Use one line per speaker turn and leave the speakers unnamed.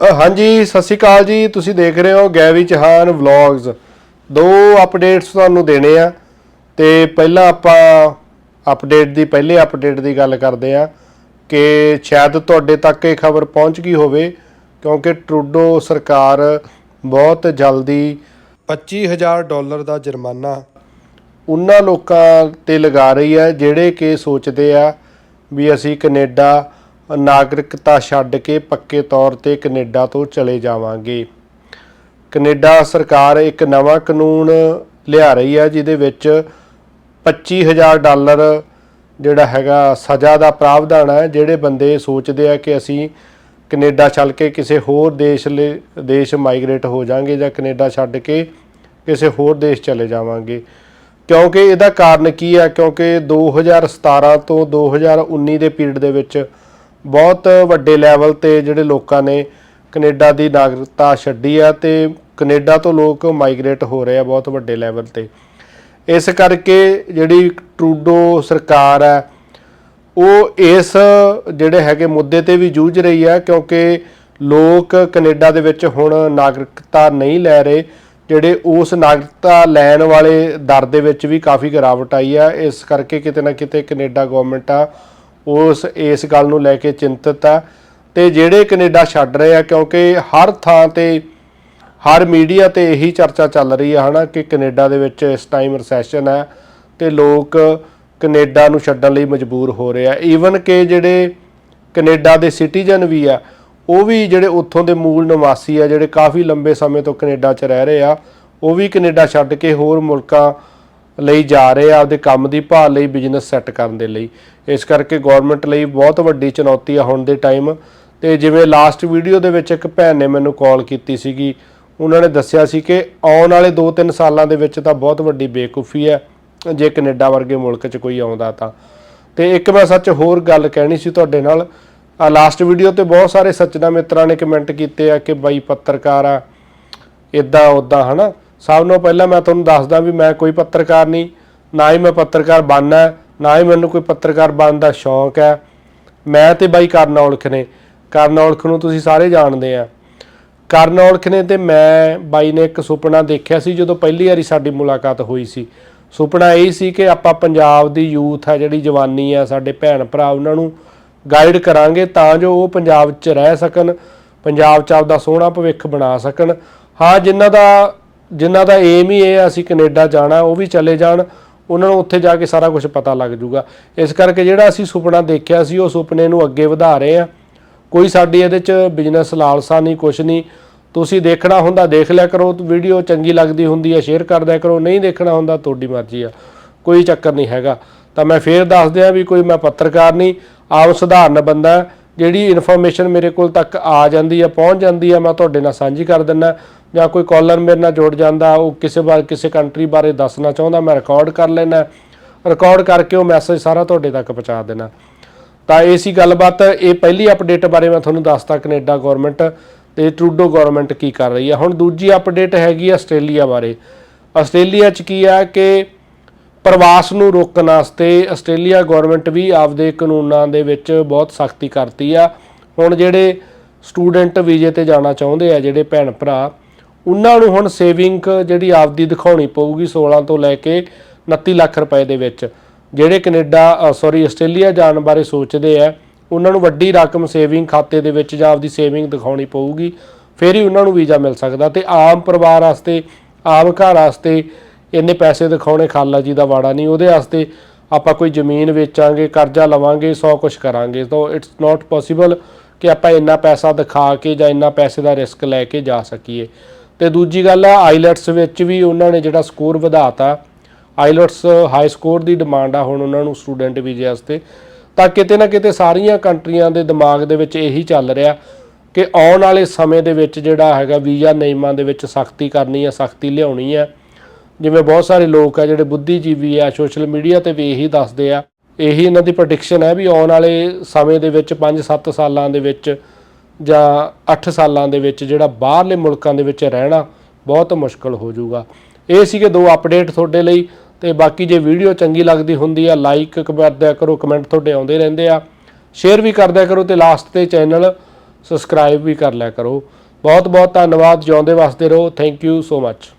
ਹਾਂਜੀ, ਸਤਿ ਸ਼੍ਰੀ ਅਕਾਲ ਜੀ। ਤੁਸੀਂ ਦੇਖ ਰਹੇ ਹੋ ਗੈਵੀ ਚਹਾਨ ਵਲੌਗਸ ਦੋ ਅਪਡੇਟਸ ਤੁਹਾਨੂੰ ਦੇਣੇ ਆ। ਤੇ ਪਹਿਲਾਂ ਆਪਾਂ ਅਪਡੇਟ ਦੀ, ਪਹਿਲੇ ਅਪਡੇਟ ਦੀ ਗੱਲ ਕਰਦੇ ਆ ਕਿ ਸ਼ਾਇਦ ਤੁਹਾਡੇ ਤੱਕ ਇਹ ਖਬਰ ਪਹੁੰਚ ਗਈ ਹੋਵੇ, ਕਿਉਂਕਿ ਟਰੂਡੋ ਸਰਕਾਰ ਬਹੁਤ ਜਲਦੀ 25000 ਡਾਲਰ ਦਾ ਜੁਰਮਾਨਾ ਉਹਨਾਂ ਲੋਕਾਂ ਤੇ ਲਗਾ ਰਹੀ ਹੈ, ਜਿਹੜੇ ਕਿ ਸੋਚਦੇ ਆ ਵੀ ਅਸੀਂ ਕੈਨੇਡਾ ਨਾਗਰਿਕਤਾ ਛੱਡ ਕੇ ਪੱਕੇ ਤੌਰ ਤੇ ਕੈਨੇਡਾ ਤੋਂ ਚਲੇ ਜਾਵਾਂਗੇ। ਕੈਨੇਡਾ ਸਰਕਾਰ ਇੱਕ ਨਵਾਂ ਕਾਨੂੰਨ ਲਿਆ ਰਹੀ ਹੈ, ਜਿਹਦੇ ਵਿੱਚ 25000 ਡਾਲਰ ਜਿਹੜਾ ਹੈਗਾ ਸਜ਼ਾ ਦਾ ਪ੍ਰਾਵਧਾਨ ਹੈ। ਜਿਹੜੇ ਬੰਦੇ ਸੋਚਦੇ ਆ ਕਿ ਅਸੀਂ ਕੈਨੇਡਾ ਛੱਡ ਕੇ ਕਿਸੇ ਹੋਰ ਦੇਸ਼ ਲਈ ਦੇਸ਼ ਮਾਈਗ੍ਰੇਟ ਹੋ ਜਾਾਂਗੇ ਜਾਂ ਕੈਨੇਡਾ ਛੱਡ ਕੇ ਕਿਸੇ ਹੋਰ ਦੇਸ਼ ਚਲੇ ਜਾਵਾਂਗੇ। ਕਿਉਂਕਿ ਇਹਦਾ ਕਾਰਨ ਕੀ ਹੈ? ਕਿਉਂਕਿ 2017 ਤੋਂ 2019 ਦੇ ਪੀਰੀਅਡ ਦੇ ਵਿੱਚ ਬਹੁਤ ਵੱਡੇ ਲੈਵਲ ਤੇ ਜਿਹੜੇ ਲੋਕਾਂ ਨੇ ਕੈਨੇਡਾ ਦੀ ਨਾਗਰਿਕਤਾ ਛੱਡੀ ਆ ਤੇ ਕੈਨੇਡਾ ਤੋਂ ਲੋਕ ਮਾਈਗ੍ਰੇਟ ਹੋ ਰਹੇ ਆ ਬਹੁਤ ਵੱਡੇ ਲੈਵਲ ਤੇ। ਇਸ ਕਰਕੇ ਜਿਹੜੀ ਟਰੂਡੋ ਸਰਕਾਰ ਹੈ ਉਹ ਇਸ ਜਿਹੜੇ ਹੈਗੇ ਮੁੱਦੇ ਤੇ ਵੀ ਜੂਝ ਰਹੀ ਹੈ ਕਿਉਂਕਿ ਲੋਕ ਕੈਨੇਡਾ ਦੇ ਵਿੱਚ ਹੁਣ ਨਾਗਰਿਕਤਾ ਨਹੀਂ ਲੈ ਰਹੇ, ਜਿਹੜੇ ਉਸ ਨਾਗਰਿਕਤਾ ਲੈਣ ਵਾਲੇ ਦਰ ਦੇ ਵਿੱਚ ਵੀ ਕਾਫੀ ਗਿਰਾਵਟ ਆਈ ਆ। ਇਸ ਕਰਕੇ ਕਿਤੇ ਨਾ ਕਿਤੇ ਕੈਨੇਡਾ ਗਵਰਨਮੈਂਟ ਆ ਉਸ, ਇਸ ਗੱਲ ਨੂੰ ਲੈ ਕੇ ਚਿੰਤਤ ਆ ਤੇ ਜਿਹੜੇ ਕੈਨੇਡਾ ਛੱਡ ਰਹੇ ਆ, ਕਿਉਂਕਿ ਹਰ ਥਾਂ ਤੇ, ਹਰ ਮੀਡੀਆ ਤੇ ਇਹੀ ਚਰਚਾ ਚੱਲ ਰਹੀ ਹੈ ਹਨਾ, ਕਿ ਕੈਨੇਡਾ ਦੇ ਵਿੱਚ ਇਸ ਟਾਈਮ ਰੈਸੈਸ਼ਨ ਹੈ ਤੇ ਲੋਕ ਕੈਨੇਡਾ ਨੂੰ ਛੱਡਣ ਲਈ ਮਜਬੂਰ ਹੋ ਰਹੇ ਆ। ਈਵਨ ਕਿ ਜਿਹੜੇ ਕੈਨੇਡਾ ਦੇ ਸਿਟੀਜ਼ਨ ਵੀ ਆ, ਉਹ ਵੀ ਜਿਹੜੇ ਉੱਥੋਂ ਦੇ ਮੂਲ ਨਿਵਾਸੀ ਆ, ਜਿਹੜੇ ਕਾਫੀ ਲੰਬੇ ਸਮੇਂ ਤੋਂ ਕੈਨੇਡਾ 'ਚ ਰਹਿ ਰਹੇ ਆ, ਉਹ ਵੀ ਕੈਨੇਡਾ ਛੱਡ ਕੇ ਹੋਰ ਮੁਲਕਾਂ ਲਈ ਜਾ ਰਹੇ ਆ, ਆਪਦੇ ਕੰਮ ਦੀ ਭਾਲ ਲਈ ਬਿਜ਼ਨਸ ਸੈੱਟ ਕਰਨ ਦੇ ਲਈ। ਇਸ ਕਰਕੇ ਗਵਰਨਮੈਂਟ ਲਈ ਬਹੁਤ ਵੱਡੀ ਚੁਣੌਤੀ ਆ ਹੁਣ ਦੇ ਟਾਈਮ ਤੇ ਜਿਵੇਂ ਲਾਸਟ ਵੀਡੀਓ ਦੇ ਵਿੱਚ ਇੱਕ ਭੈਣ ਨੇ ਮੈਨੂੰ ਕਾਲ ਕੀਤੀ ਸੀਗੀ। ਉਹਨਾਂ ਨੇ ਦੱਸਿਆ ਸੀ ਕਿ ਆਉਣ ਵਾਲੇ 2-3 ਸਾਲਾਂ ਦੇ ਵਿੱਚ ਤਾਂ ਬਹੁਤ ਵੱਡੀ ਬੇਕੂਫੀ ਹੈ। ਜੇ ਕੈਨੇਡਾ ਵਰਗੇ ਮੁਲਕ 'ਚ ਕੋਈ ਆਉਂਦਾ ਤਾਂ। ਤੇ ਇੱਕ ਮੈਂ ਸੱਚ ਹੋਰ ਗੱਲ ਕਹਿਣੀ ਸੀ ਤੁਹਾਡੇ ਨਾਲ। ਆ ਲਾਸਟ ਵੀਡੀਓ ਤੇ ਬਹੁਤ ਸਾਰੇ ਸੱਚਨਾ ਮਿੱਤਰਾਂ ਨੇ ਕਮੈਂਟ ਕੀਤੇ ਆ ਕਿ ਬਾਈ ਪੱਤਰਕਾਰ ਆ ਇਦਾਂ ਉਦਾਂ ਹਨਾ? ਸਭ ਨੂੰ ਪਹਿਲਾਂ ਮੈਂ ਤੁਹਾਨੂੰ ਦੱਸਦਾ ਵੀ ਮੈਂ ਕੋਈ ਪੱਤਰਕਾਰ ਨਹੀਂ, ਨਾ ਹੀ ਮੈਂ ਪੱਤਰਕਾਰ ਬਣਨਾ, ਨਾ ਹੀ ਮੈਨੂੰ ਕੋਈ ਪੱਤਰਕਾਰ ਬਣਨ ਦਾ ਸ਼ੌਂਕ ਹੈ। ਮੈਂ ਤੇ ਬਾਈ ਕਰਨ ਔਲਖ ਨੇ। ਕਰਨ ਔਲਖ ਨੂੰ ਤੁਸੀਂ ਸਾਰੇ ਜਾਣਦੇ ਆ। ਕਰਨ ਔਲਖ ਨੇ ਤੇ ਮੈਂ, ਬਾਈ ਨੇ ਇੱਕ ਸੁਪਨਾ ਦੇਖਿਆ ਸੀ ਜਦੋਂ ਪਹਿਲੀ ਵਾਰੀ ਸਾਡੀ ਮੁਲਾਕਾਤ ਹੋਈ ਸੀ। ਸੁਪਨਾ ਇਹ ਸੀ ਕਿ ਆਪਾਂ ਪੰਜਾਬ ਦੀ ਯੂਥ ਆ, ਜਿਹੜੀ ਜਵਾਨੀ ਆ, ਸਾਡੇ ਭੈਣ ਭਰਾ ਉਹਨਾਂ ਨੂੰ ਗਾਈਡ ਕਰਾਂਗੇ ਤਾਂ ਜੋ ਉਹ ਪੰਜਾਬ 'ਚ ਰਹਿ ਸਕਣ, ਪੰਜਾਬ 'ਚ ਆਪਦਾ ਸੋਹਣਾ ਭਵਿੱਖ ਬਣਾ ਸਕਣ। ਹਾਂ, ਜਿਨ੍ਹਾਂ ਦਾ ਜਿਨ੍ਹਾਂ ਦਾ ਏਮ ਹੀ ਇਹ ਆ, ਅਸੀਂ ਕੈਨੇਡਾ ਜਾਣਾ, ਉਹ ਵੀ ਚਲੇ ਜਾਣ, ਉਹਨਾਂ ਨੂੰ ਉੱਥੇ ਜਾ ਕੇ ਸਾਰਾ ਕੁਝ ਪਤਾ ਲੱਗ ਜਾਊਗਾ। ਇਸ ਕਰਕੇ ਜਿਹੜਾ ਅਸੀਂ ਸੁਪਨਾ ਦੇਖਿਆ ਸੀ, ਉਹ ਸੁਪਨੇ ਨੂੰ ਅੱਗੇ ਵਧਾ ਰਹੇ ਆ। ਕੋਈ ਸਾਡੀ ਇਹਦੇ 'ਚ ਬਿਜ਼ਨਸ ਲਾਲਸਾ ਨਹੀਂ, ਕੁਛ ਨਹੀਂ। ਤੁਸੀਂ ਦੇਖਣਾ ਹੁੰਦਾ, ਦੇਖ ਲਿਆ ਕਰੋ ਵੀਡੀਓ ਚੰਗੀ ਲੱਗਦੀ ਹੁੰਦੀ ਹੈ ਸ਼ੇਅਰ ਕਰ ਦਿਆ ਕਰੋ, ਨਹੀਂ ਦੇਖਣਾ ਹੁੰਦਾ, ਤੁਹਾਡੀ ਮਰਜ਼ੀ ਆ। ਕੋਈ ਚੱਕਰ ਨਹੀਂ ਹੈਗਾ। ਤਾਂ ਮੈਂ ਫੇਰ ਦੱਸ ਦਿਆਂ ਵੀ ਕੋਈ ਮੈਂ ਪੱਤਰਕਾਰ ਨਹੀਂ ਆਮ ਸਧਾਰਨ ਬੰਦਾ ਜਿਹੜੀ ਇਨਫੋਰਮੇਸ਼ਨ ਮੇਰੇ ਕੋਲ ਤੱਕ ਆ ਜਾਂਦੀ ਹੈ ਪਹੁੰਚ ਜਾਂਦੀ ਆ, ਮੈਂ ਤੁਹਾਡੇ ਨਾਲ ਸਾਂਝੀ ਕਰ ਦਿੰਦਾ। ਜਾਂ ਕੋਈ ਕਾਲਰ ਮੇਰੇ ਨਾਲ ਜੁੜ ਜਾਂਦਾ, ਉਹ ਕਿਸੇ ਬਾਰੇ, ਕਿਸੇ ਕੰਟਰੀ ਬਾਰੇ ਦੱਸਣਾ ਚਾਹੁੰਦਾ, ਮੈਂ ਰਿਕਾਰਡ ਕਰ ਲੈਣਾ ਰਿਕਾਰਡ ਕਰਕੇ ਉਹ ਮੈਸੇਜ ਸਾਰਾ ਤੁਹਾਡੇ ਤੱਕ ਪਹੁੰਚਾ ਦੇਣਾ ਤਾਂ ਇਹ ਸੀ ਗੱਲਬਾਤ, ਇਹ ਪਹਿਲੀ ਅਪਡੇਟ ਬਾਰੇ ਮੈਂ ਤੁਹਾਨੂੰ ਦੱਸਤਾ ਕੈਨੇਡਾ ਗਵਰਨਮੈਂਟ ਤੇ ਟਰੂਡੋ ਗਵਰਨਮੈਂਟ ਕੀ ਕਰ ਰਹੀ ਹੈ ਹੁਣ ਦੂਜੀ ਅਪਡੇਟ ਹੈਗੀ ਆਸਟ੍ਰੇਲੀਆ ਬਾਰੇ। ਆਸਟ੍ਰੇਲੀਆ 'ਚ ਕੀ ਆ ਕਿ ਪ੍ਰਵਾਸ ਨੂੰ ਰੋਕਣ ਵਾਸਤੇ ਆਸਟ੍ਰੇਲੀਆ ਗਵਰਨਮੈਂਟ ਵੀ ਆਪਦੇ ਕਾਨੂੰਨਾਂ ਦੇ ਵਿੱਚ ਬਹੁਤ ਸਖਤੀ ਕਰਤੀ ਆ। ਹੁਣ ਜਿਹੜੇ ਸਟੂਡੈਂਟ ਵੀਜ਼ੇ ਤੇ ਜਾਣਾ ਚਾਹੁੰਦੇ ਆ, ਜਿਹੜੇ ਭੈਣ ਭਰਾ, ਉਹਨਾਂ ਨੂੰ ਹੁਣ ਸੇਵਿੰਗ ਜਿਹੜੀ ਆਪਦੀ ਦਿਖਾਉਣੀ ਪਊਗੀ 16 ਤੋਂ ਲੈ ਕੇ 29 ਲੱਖ ਰੁਪਏ ਦੇ ਵਿੱਚ। ਜਿਹੜੇ ਕੈਨੇਡਾ ਸੌਰੀ ਆਸਟ੍ਰੇਲੀਆ ਜਾਣ ਬਾਰੇ ਸੋਚਦੇ ਆ, ਉਹਨਾਂ ਨੂੰ ਵੱਡੀ ਰਕਮ ਸੇਵਿੰਗ ਖਾਤੇ ਦੇ ਵਿੱਚ ਜਾਂ ਆਪਦੀ ਸੇਵਿੰਗ ਦਿਖਾਉਣੀ ਪਊਗੀ। ਫਿਰ ਹੀ ਉਹਨਾਂ ਨੂੰ ਵੀਜ਼ਾ ਮਿਲ ਸਕਦਾ ਤੇ ਆਮ ਪਰਿਵਾਰ ਵਾਸਤੇ, ਆਮ ਘਰ ਵਾਸਤੇ ਇੰਨੇ ਪੈਸੇ ਦਿਖਾਉਣੇ ਖਾਲਾ ਜੀ ਦਾ ਵਾੜਾ ਨਹੀਂ। ਉਹਦੇ ਵਾਸਤੇ ਆਪਾਂ ਕੋਈ ਜ਼ਮੀਨ ਵੇਚਾਂਗੇ, ਕਰਜ਼ਾ ਲਵਾਂਗੇ, ਸੌ ਕੁਝ ਕਰਾਂਗੇ। ਤਾਂ ਇਟਸ ਨਾਟ ਪੋਸੀਬਲ ਕਿ ਆਪਾਂ ਇੰਨਾ ਪੈਸਾ ਦਿਖਾ ਕੇ ਜਾਂ ਇੰਨਾ ਪੈਸੇ ਦਾ ਰਿਸਕ ਲੈ ਕੇ ਜਾ ਸਕੀਏ। ਤੇ ਦੂਜੀ ਗੱਲ ਆ ਆਈਲੈਟਸ ਵਿੱਚ ਵੀ ਉਹਨਾਂ ਨੇ ਜਿਹੜਾ ਸਕੋਰ ਵਧਾਤਾ ਆਈਲੈਟਸ ਹਾਈ ਸਕੋਰ ਦੀ ਡਿਮਾਂਡ ਆ ਹੁਣ ਉਹਨਾਂ ਨੂੰ ਸਟੂਡੈਂਟ ਵੀਜ਼ੇ ਵਾਸਤੇ। ਤਾਂ ਕਿਤੇ ਨਾ ਕਿਤੇ ਸਾਰੀਆਂ ਕੰਟਰੀਆਂ ਦੇ ਦਿਮਾਗ ਦੇ ਵਿੱਚ ਇਹੀ ਚੱਲ ਰਿਹਾ ਕਿ ਆਉਣ ਵਾਲੇ ਸਮੇਂ ਦੇ ਵਿੱਚ ਜਿਹੜਾ ਹੈਗਾ ਵੀਜ਼ਾ ਨਿਯਮਾਂ ਦੇ ਵਿੱਚ ਸਖਤੀ ਕਰਨੀ ਹੈ ਸਖਤੀ ਲਿਆਉਣੀ ਹੈ ਜਿਵੇਂ ਬਹੁਤ ਸਾਰੇ ਲੋਕ ਆ ਜਿਹੜੇ ਬੁੱਧੀਜੀਵੀ ਆ, ਸੋਸ਼ਲ ਮੀਡੀਆ ਤੇ ਵੀ ਇਹੀ ਦੱਸਦੇ ਆ। ਇਹੀ ਇਹਨਾਂ ਦੀ ਪ੍ਰੈਡਿਕਸ਼ਨ ਹੈ ਵੀ ਆਉਣ ਵਾਲੇ ਸਮੇਂ ਦੇ ਵਿੱਚ 5-7 ਸਾਲਾਂ ਦੇ ਵਿੱਚ ਜਾਂ 8 ਸਾਲਾਂ ਦੇ ਵਿੱਚ ਜਿਹੜਾ ਬਾਹਰਲੇ ਮੁਲਕਾਂ ਦੇ ਵਿੱਚ ਰਹਿਣਾ ਬਹੁਤ ਮੁਸ਼ਕਲ ਹੋ ਜਾਊਗਾ। ਇਹ ਸੀਗੇ ਦੋ ਅਪਡੇਟ ਤੁਹਾਡੇ ਲਈ ਤੇ ਬਾਕੀ ਜੇ ਵੀਡੀਓ ਚੰਗੀ ਲੱਗਦੀ ਹੁੰਦੀ ਆ ਲਾਈਕ ਕਰਦਿਆ ਕਰੋ ਕਮੈਂਟ ਤੁਹਾਡੇ ਆਉਂਦੇ ਰਹਿੰਦੇ ਆ। ਸ਼ੇਅਰ ਵੀ ਕਰਦਿਆ ਕਰੋ ਤੇ ਲਾਸਟ ਤੇ ਚੈਨਲ ਸਬਸਕ੍ਰਾਈਬ ਵੀ ਕਰ ਲਿਆ ਕਰੋ। ਬਹੁਤ ਬਹੁਤ ਧੰਨਵਾਦ, ਜਿਉਂਦੇ ਵਸਦੇ ਰਹੋ। Thank you so much